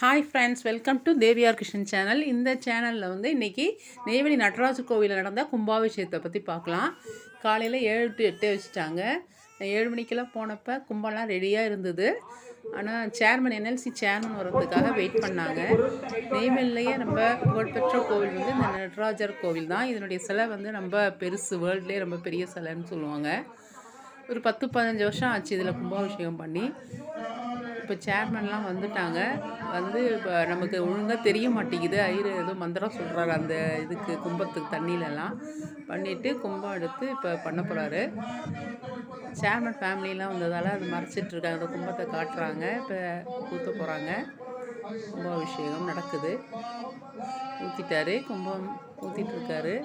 Hi friends welcome to Deviyar Krishnan channel இந்த சேனலில் வந்து இன்றைக்கி நெய்வேலி நடராஜ கோவிலில் நடந்த கும்பாபிஷேகத்தை பற்றி பார்க்கலாம். காலையில் ஏழு டு எட்டு வச்சுட்டாங்க. ஏழு மணிக்கெல்லாம் போனப்போ கும்பம்லாம் ரெடியாக இருந்தது. ஆனால் சேர்மன் என்எல்சி சேர்மன் வர்றதுக்காக வெயிட் பண்ணாங்க. நெய்வேலிலேயே ரொம்ப புகழ்பெற்ற கோவில் வந்து இந்த நடராஜர் கோவில் தான். இதனுடைய சிலை வந்து ரொம்ப பெருசு வேர்ல்ட்லேயே ரொம்ப பெரிய சிலைன்னு சொல்லுவாங்க. ஒரு பத்து பதினஞ்சு வருஷம் ஆச்சு இதில் கும்பாபிஷேகம் பண்ணி. இப்போ சேர்மன்லாம் வந்துட்டாங்க. வந்து இப்போ நமக்கு ஒழுங்காக தெரிய மாட்டேங்குது. ஐயர் ஏதோ மந்திரம் சொல்கிறாரு அந்த இதுக்கு கும்பத்துக்கு தண்ணியிலலாம் பண்ணிவிட்டு கும்பம் எடுத்து இப்போ பண்ண போகிறாரு சேர்மன் ஃபேமிலிலாம் வந்ததால் அது மறைச்சிட்ருக்காங்க. அந்த கும்பத்தை காட்டுறாங்க. இப்போ ஊற்ற போகிறாங்க கும்பாபிஷேகம் நடக்குது. ஊற்றிட்டாரு கும்பம் ஊற்றிட்டுருக்காரு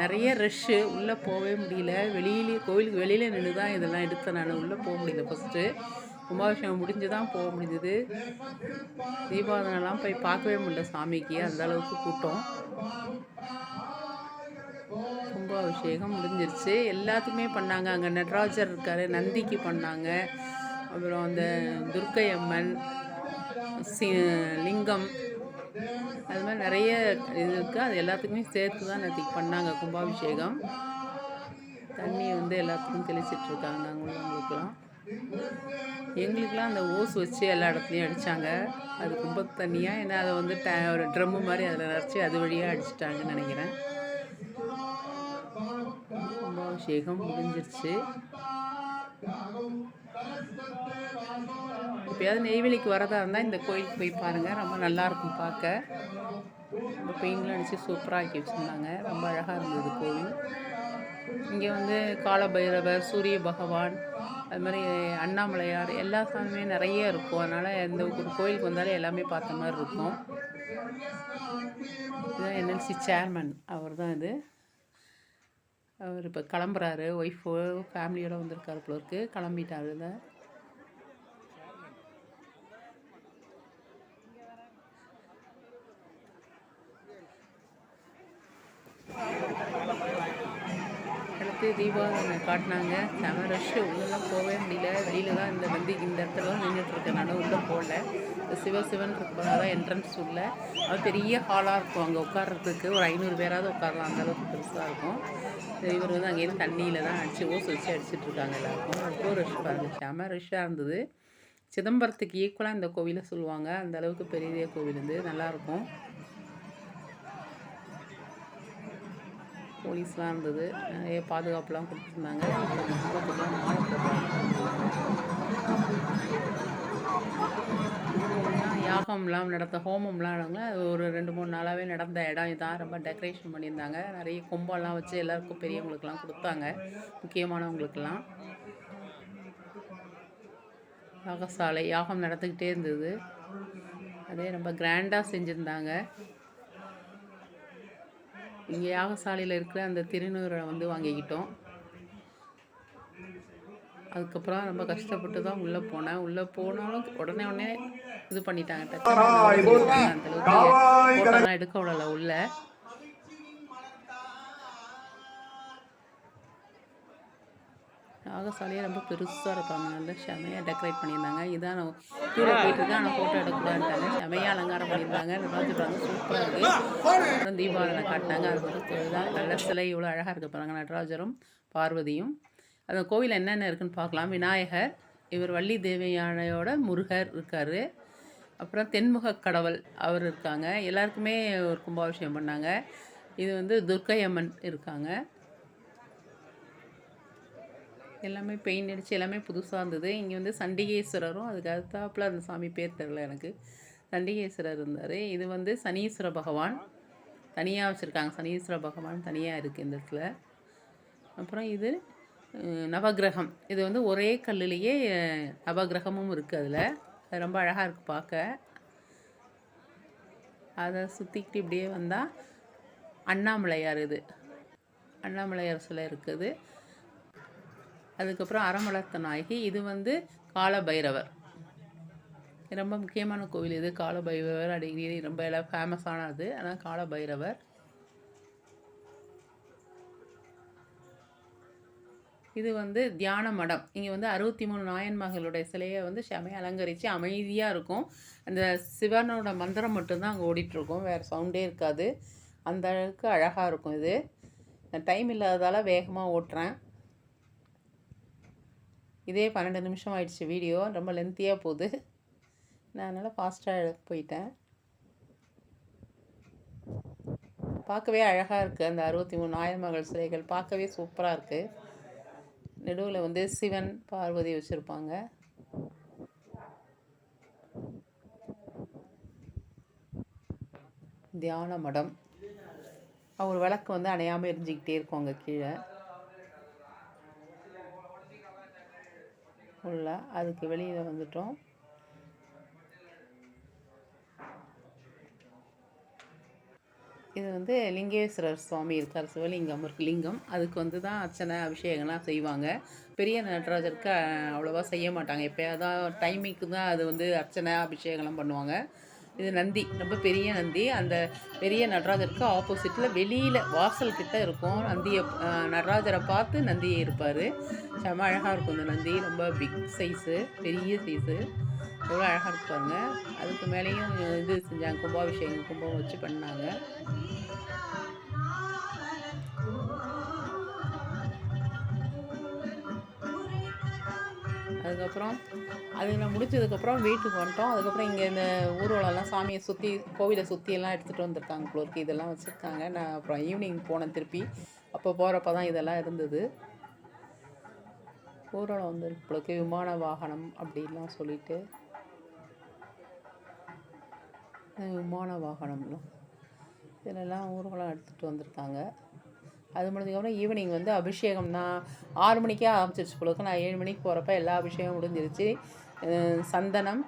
நிறைய ரஷ்ஷு உள்ளே போகவே முடியல. வெளியிலே கோவிலுக்கு வெளியில் நின்று தான் இதெல்லாம் எடுத்தேன் நான் உள்ளே போக முடியல ஃபஸ்ட்டு கும்பாபிஷேகம் முடிஞ்சு தான் போக முடிஞ்சது. தீபாவளிலாம் போய் பார்க்கவே முடியல சாமிக்கு அந்த அளவுக்கு கூட்டம். கும்பாபிஷேகம் முடிஞ்சிருச்சு. எல்லாத்துக்குமே பண்ணாங்க. அங்கே நடராஜர் இருக்கார் நந்திக்கு பண்ணாங்க. அப்புறம் அந்த துர்க்கை அம்மன் சி லிங்கம் அது மாதிரி நிறைய இது இருக்குது அது எல்லாத்துக்குமே சேர்த்து தான் நேற்றுக்கு பண்ணாங்க கும்பாபிஷேகம். தண்ணி வந்து எல்லாத்துக்கும் தெளிச்சிட்ருக்காங்க அங்கே உள்ளவங்களுக்குலாம் எங்களுக்கெலாம் அந்த ஓஸ் வச்சு எல்லா இடத்துலையும் அடித்தாங்க அது கும்ப தண்ணியாக ஏன்னா அதை வந்து ட ஒரு ட்ரம்மு மாதிரி அதில் நிறச்சி அது வழியாக அடிச்சிட்டாங்கன்னு நினைக்கிறேன். கும்பாபிஷேகம் முடிஞ்சிருச்சு. எப்பயாவது நெய்வேலிக்கு வரதா இருந்தால் இந்த கோயிலுக்கு போய் பாருங்கள் ரொம்ப நல்லாயிருக்கும் பார்க்க. ரொம்ப பெயிண்ட்லாம் அடித்து சூப்பராக ஆக்கி வச்சுருந்தாங்க. ரொம்ப அழகாக இருந்தது கோவில். இங்கே வந்து காலபைரவர் சூரிய பகவான் அது மாதிரி அண்ணாமலையார் எல்லா சாமியுமே நிறைய இருக்கும். அதனால் எந்த ஒரு கோயிலுக்கு வந்தாலே எல்லாமே பார்த்த மாதிரி இருக்கும். இதுதான் என்எல்சி சேர்மன் அவர் தான் இது. அவர் இப்போ கிளம்புறாரு. ஒய்ஃபு ஃபேமிலியோடு வந்திருக்காரு போல இருக்குது கிளம்பிட்டாரு இதை தீபாவளி காட்டினாங்க. செம ரஷ்ஷு உள்ளெல்லாம் போகவே முடியல. வெளியில் தான் இந்த வந்து இந்த இடத்துல தான் நின்றுட்டுருக்கேன் நான் உள்ளே போகல. சிவ சிவன் இருக்கிறவங்க தான் என்ட்ரன்ஸ் உள்ள. அது பெரிய ஹாலாக இருக்கும். அங்கே உட்கார்றதுக்கு ஒரு ஐநூறு பேராவது உட்காரலாம். அந்தளவுக்கு பெருசாக இருக்கும். இவர் வந்து அங்கேயிருந்து தண்ணியில் தான் அடித்து ஓஸ் வச்சு அடிச்சிட்ருக்காங்க எல்லாருக்கும். அவ்வளோ ரஷ் பாருங்க. செம ரஷ்ஷாக இருந்தது. சிதம்பரத்துக்கு ஈக்குவலாக இந்த கோவிலை சொல்லுவாங்க. அந்தளவுக்கு பெரிய கோவில் வந்து நல்லாயிருக்கும் போலீஸ்லாம் இருந்தது. நிறைய பாதுகாப்புலாம் கொடுத்துருந்தாங்க. யாகம்லாம் நடந்த ஹோமம்லாம் நடந்தாங்க. அது ஒரு ரெண்டு மூணு நாளாகவே நடந்த இடம் இதான். ரொம்ப டெக்கரேஷன் பண்ணியிருந்தாங்க. நிறைய கொம்பெல்லாம் வச்சு எல்லாருக்கும் பெரியவங்களுக்கெல்லாம் கொடுத்தாங்க. முக்கியமானவங்களுக்கெல்லாம். யாகசாலை யாகம் நடந்துக்கிட்டே இருந்தது. அதே ரொம்ப கிராண்டாக செஞ்சுருந்தாங்க. இங்கே யாகசாலையில் இருக்கிற அந்த திருநூரை வந்து வாங்கிக்கிட்டோம். அதுக்கப்புறம் ரொம்ப கஷ்டப்பட்டு தான் உள்ளே போனேன். உள்ளே போனாலும் உடனே உடனே இது பண்ணிட்டாங்க. அந்த எடுக்க விடலை. உள்ள யாகசாலையே ரொம்ப பெருசாக இருப்பாங்க. நல்லா செமையாக டெக்கரேட் பண்ணியிருந்தாங்க. இதான் நான் கீழே போயிட்டுருக்கேன். ஆனால் ஃபோட்டோ எடுக்கக்கூடாதுட்டாங்க செமையாக அலங்காரம் பண்ணியிருந்தாங்க. நடராஜர் சூப்பராக இருக்குது அப்புறம் தீபாவளி காட்டினாங்க. அது வந்து இதுதான் நல்ல சிலை இவ்வளோ அழகாக இருக்குது பாருங்கள் நடராஜரும் பார்வதியும். அந்த கோவில் என்னென்ன இருக்குன்னு பார்க்கலாம். விநாயகர் இவர் வள்ளி தேவையானையோட முருகர் இருக்கார். அப்புறம் தென்முக கடவுள் அவர் இருக்காங்க. எல்லாருக்குமே ஒரு கும்பாபிஷேகம் பண்ணாங்க. இது வந்து துர்க்கை அம்மன் இருக்காங்க. எல்லாமே பெயிண்ட் அடித்து எல்லாமே புதுசாக இருந்தது இங்கே வந்து சண்டிகேஸ்வரரும் அதுக்கு அடுத்தாப்பில் அந்த சாமி பேர் தெரில எனக்கு. சண்டிகேஸ்வரர் இருந்தார். இது வந்து சனீஸ்வர பகவான். தனியாக வச்சுருக்காங்க. சனீஸ்வர பகவான் தனியாக இருக்குது இந்த இடத்துல. அப்புறம் இது நவகிரகம். இது வந்து ஒரே கல்லுலேயே நவகிரகமும் இருக்குது அதில். அது ரொம்ப அழகாக இருக்குது பார்க்க அதை சுற்றிக்கிட்டு இப்படியே வந்தால் அண்ணாமலையார் இது. அண்ணாமலையார் சிலை இருக்குது. அதுக்கப்புறம் அறமலர்த்த நாயகி. இது வந்து கால பைரவர் ரொம்ப முக்கியமான கோவில் இது. கால பைரவர் அடிக்கடி ரொம்ப எல்லாம் ஃபேமஸானது ஆனால் கால பைரவர் இது வந்து தியான மடம். இங்கே வந்து அறுபத்தி மூணு நாயன்மகளுடைய சிலையை வந்து செமையை அலங்கரித்து அமைதியாக இருக்கும். அந்த சிவனோட மந்திரம் மட்டும்தான் அங்கே ஓடிட்டுருக்கும். வேறு சவுண்டே இருக்காது. அந்த அளவுக்கு அழகாக இருக்கும் இது. டைம் இல்லாததால் வேகமாக ஓட்டுறேன். இதே பன்னெண்டு நிமிஷம் ஆயிடுச்சு வீடியோ ரொம்ப லென்த்தியாக போகுது. நான் அதனால் ஃபாஸ்ட்டாக போயிட்டேன். பார்க்கவே அழகாக இருக்குது அந்த அறுபத்தி மூணு ஆயிரமகள் சிலைகள் பார்க்கவே சூப்பராக இருக்குது நடுவில் வந்து சிவன் பார்வதி வச்சுருப்பாங்க. தியான மடம். ஒரு விளக்கு வந்து அணையாமல் எரிஞ்சிக்கிட்டே இருக்கும் அங்கே கீழே. உள்ள அதுக்கு வெளியில் வந்துட்டோம். இது வந்து லிங்கேஸ்வரர் சுவாமி இருக்கார் சிவலிங்கம் இருக்கு லிங்கம் அதுக்கு வந்து தான் அர்ச்சனை அபிஷேகம்லாம் செய்வாங்க. பெரிய நடராஜருக்கு அவ்வளோவா செய்ய மாட்டாங்க. எப்போயாவது டைமிங்க்கு தான் அது வந்து அர்ச்சனை அபிஷேகம்லாம் பண்ணுவாங்க. இது நந்தி ரொம்ப பெரிய நந்தி. அந்த பெரிய நடராஜருக்கு ஆப்போசிட்டில் வெளியில் வாசல் கிட்ட இருக்கும். நந்தியை நடராஜரை பார்த்து நந்தியை இருப்பார். செம அழகாக இருக்கும் இந்த நந்தி. ரொம்ப பிக் சைஸு பெரிய சைஸு எவ்வளோ அழகாக இருப்பாங்க அதுக்கு மேலேயும் இது செஞ்சாங்க. கும்பாபிஷேகம் கும்பம் வச்சு பண்ணாங்க. அதுக்கப்புறம் அது நான் முடிச்சதுக்கப்புறம் வீட்டுக்கு வந்துட்டோம். அதுக்கப்புறம் இங்கே இந்த ஊர்வலம்லாம் சாமியை சுற்றி கோவிலை சுற்றியெல்லாம் எடுத்துகிட்டு வந்திருக்காங்க குளோருக்கு இதெல்லாம் வச்சுருக்காங்க. நான் அப்புறம் ஈவினிங் போனேன் திருப்பி. அப்போ போகிறப்ப தான் இதெல்லாம் இருந்தது. ஊர்வலம் வந்து உங்களுக்கு விமான வாகனம் அப்படின்லாம் சொல்லிட்டு. விமான வாகனம்லாம். இதிலெல்லாம் ஊர்வலம் எடுத்துகிட்டு வந்திருக்காங்க. அது முடிஞ்சதுக்கப்புறம் ஈவினிங் வந்து அபிஷேகம் நான் ஆறு மணிக்கே ஆரம்பிச்சிருச்சு போலக்கு நான் ஏழு மணிக்கு போகிறப்ப எல்லா அபிஷேகம் முடிஞ்சிருச்சு. சந்தனம்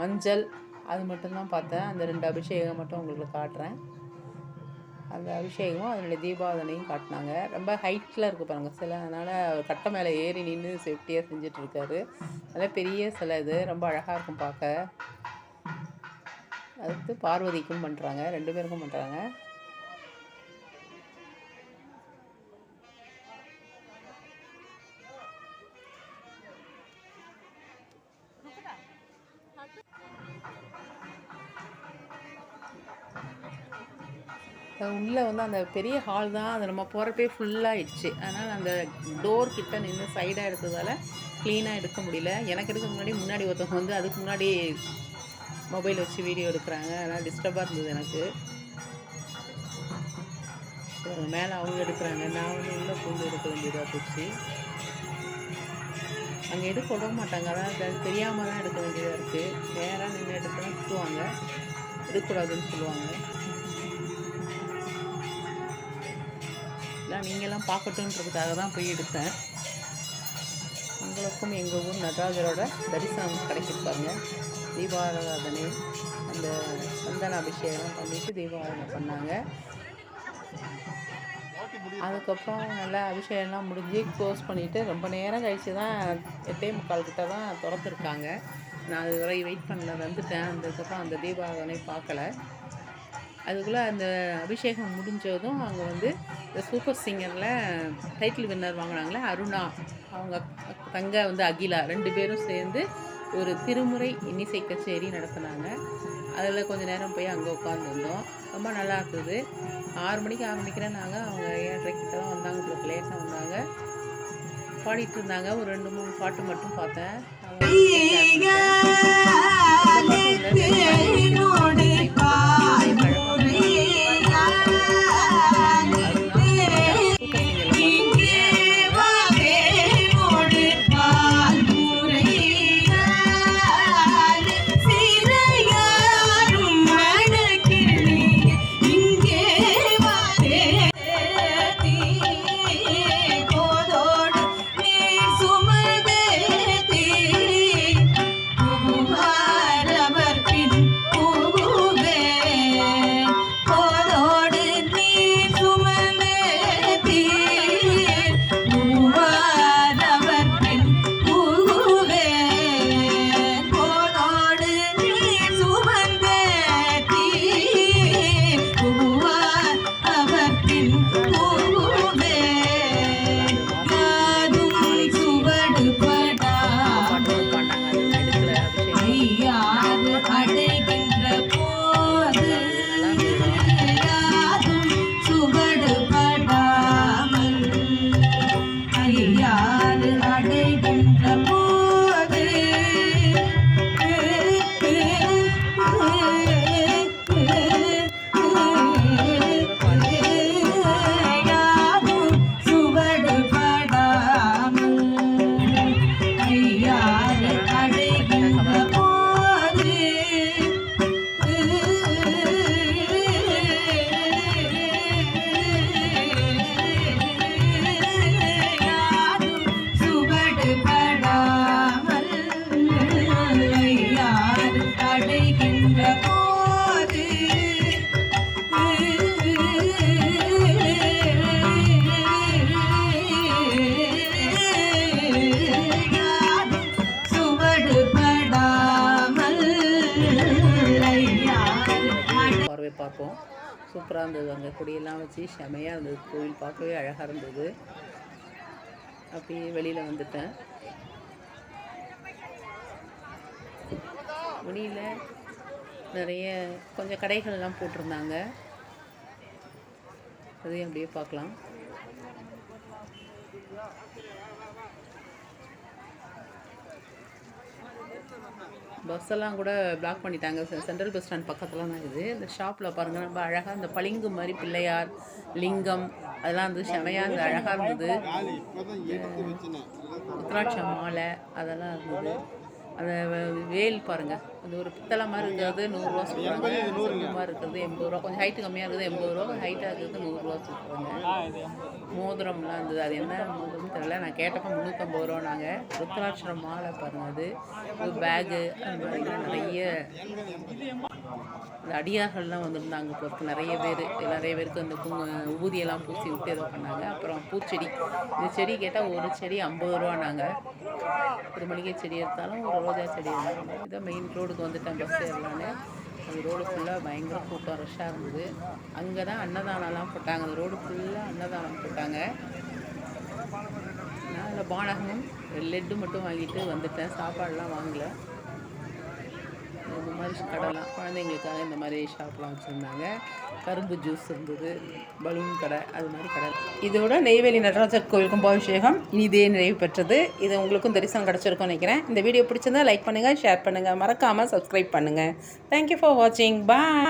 மஞ்சள் அது மட்டும்தான் பார்த்தேன். அந்த ரெண்டு அபிஷேகம் மட்டும் உங்களுக்கு காட்டுறேன். அந்த அபிஷேகமும் அதனுடைய தீபாவதனையும் காட்டினாங்க. ரொம்ப ஹைட்டில் இருக்குது பாருங்கள் சிலை. அதனால் கட்டை மேலே ஏறி நின்று சேஃப்டியாக செஞ்சிட்ருக்காரு நல்ல பெரிய சிலை இது. ரொம்ப அழகாக இருக்கும் பார்க்க. அடுத்து பார்வதிக்கும் பண்ணுறாங்க ரெண்டு பேருக்கும் பண்ணுறாங்க உள்ளே வந்து அந்த பெரிய ஹால் தான். அது நம்ம போகிறப்பே ஃபுல்லாகிடுச்சு அதனால் அந்த டோர் கிட்ட நின்று சைடாக எடுத்ததால் க்ளீனாக எடுக்க முடியல. எனக்கு எடுக்க முன்னாடி முன்னாடி ஒருத்தவங்க வந்து அதுக்கு முன்னாடி மொபைல் வச்சு வீடியோ எடுக்கிறாங்க. அதனால் டிஸ்டர்பாக இருந்தது எனக்கு. மேலே அவங்க எடுக்கிறாங்க. நான் வந்து உள்ளே பூந்து எடுக்க வேண்டியதாக போச்சு. அங்கே எடுக்க விட மாட்டாங்க. அதான் தெரியாமல் தான் எடுக்க வேண்டியதாக இருக்குது நேராக நின்று எடுக்கலாம் திட்டுவாங்க. எடுக்கக்கூடாதுன்னு சொல்லுவாங்க. நீங்களாம் நீங்கள்லாம் பார்க்கட்டுன்றதுக்காக தான் போய் எடுத்தேன். உங்களுக்கும் எங்கள் ஊர் நடராஜரோட தரிசனம் கிடைக்கிருப்பாங்க தீபாராதனை அந்த சந்தன அபிஷேகம் பண்ணிவிட்டு தீபாராதனை பண்ணாங்க. அதுக்கப்புறம் நல்லா அபிஷேகம்லாம் முடிஞ்சு க்ளோஸ் பண்ணிவிட்டு ரொம்ப நேரம் கழித்து தான் எட்டே முக்கால் கிட்ட தான் திறந்துருக்காங்க. நான் அது வரை வெயிட் பண்ணல வந்துட்டேன். அதுக்கப்புறம் அந்த தீபாவளி பார்க்கல. அதுக்குள்ளே அந்த அபிஷேகம் முடிஞ்சதும் அங்கே வந்து இந்த சூப்பர் சிங்கரில் டைட்டில் வின்னர் வாங்கினாங்களே அருணா. அவங்க தங்க வந்து அகிலா ரெண்டு பேரும் சேர்ந்து ஒரு திருமுறை இன்னிசை கச்சேரி நடத்தினாங்க. அதில் கொஞ்சம் நேரம் போய் அங்கே உட்காந்துருந்தோம் ரொம்ப நல்லா இருந்தது. ஆறு மணிக்கு ஆரம்பிக்கிறேன் நாங்கள் அவங்க ஏழரை கிட்ட தான் வந்தாங்க. உங்களுக்கு லேட்டாக வந்தாங்க. பாடிட்டு இருந்தாங்க. ஒரு ரெண்டு மூணு பாட்டு மட்டும் பார்த்தேன். சூப்பராக இருந்தது. அங்கே கொடியெல்லாம் வச்சு செமையாக இருந்தது. கோவில் பார்க்கவே அழகாக இருந்தது. அப்படியே வெளியில் வந்துட்டேன். முடியல நிறைய கொஞ்சம் கடைகள்லாம் போட்டிருந்தாங்க. அதையும் அப்படியே பார்க்கலாம். பஸ் எல்லாம் கூட பிளாக் பண்ணிட்டாங்க. சென்ட்ரல் பஸ் ஸ்டாண்ட் பக்கத்தில் தான் இது இந்த ஷாப்பில் பாருங்கள் ரொம்ப அழகாக இந்த பளிங்கு மாதிரி பிள்ளையார் லிங்கம் அதெல்லாம் வந்து செமையாக இருந்தது. அழகாக இருந்தது உத்ராட்ச மாலை அதெல்லாம் இருந்தது. அந்த வேல் பாருங்க. அது ஒரு பித்தளை மாதிரி இருக்கிறது நூறுரூவா சொல்கிறாங்க செம்பு மாதிரி இருக்கிறது எண்பது ரூபா. கொஞ்சம் ஹைட்டு கம்மியாக இருக்குது எண்பது ரூபா. கொஞ்சம் ஹைட்டாக இருக்கிறது நூறுரூவா சொல்கிறாங்க மோதிரம்லாம் இருந்தது. அது என்ன மோதிரம்னு தெரியல. நான் கேட்டப்போ முந்நூற்றம்பது ரூபா நாங்கள் ருத்ராட்சரம் மாலை பாருங்க அது. ஒரு பேகு அந்த மாதிரிலாம் நிறைய. இந்த அடியார்கள்லாம் வந்திருந்தாங்க இப்போ நிறைய பேர் நிறைய பேருக்கு அந்த குங்கு ஊதியெல்லாம் பூசி விட்டு ஏதோ பண்ணாங்க. அப்புறம் பூச்செடி இந்த செடி கேட்டால் ஒரு செடி ஐம்பது ரூபா நாங்கள் ஒரு மளிகை செடி எடுத்தாலும் ஒரு ரோஜா செடி இருந்தாங்க இதான் மெயின் ரோடுக்கு வந்துட்டேன் பஸ் ஏறலான்னு. அந்த ரோடு ஃபுல்லாக பயங்கர கூட்டம் ரஷ்ஷாக இருந்தது. அங்கே தான் அன்னதானம்லாம் போட்டாங்க. அந்த ரோடு ஃபுல்லாக அன்னதானம் போட்டாங்க. நான் அதில் பானகமும் லெட்டு மட்டும் வாங்கிட்டு வந்துட்டேன். சாப்பாடெலாம் வாங்கலை. இந்த மாதிரி கடைலாம் குழந்தைங்களுக்காக இந்த மாதிரி ஷாப்லாம் வச்சுருந்தாங்க. கரும்பு ஜூஸ் இருந்தது பலூன் கடை அது மாதிரி கடை. இதோட நெய்வேலி நடராஜர் கோவில் கும்பாபிஷேகம் இதே நிறைவு பெற்றது. இது உங்களுக்கும் தரிசனம் கிடச்சிருக்கும் நினைக்கிறேன். இந்த வீடியோ பிடிச்சிருந்தா லைக் பண்ணுங்கள் ஷேர் பண்ணுங்கள் மறக்காமல் சப்ஸ்கிரைப் பண்ணுங்கள் தேங்க்யூ ஃபார் வாட்சிங் பாய்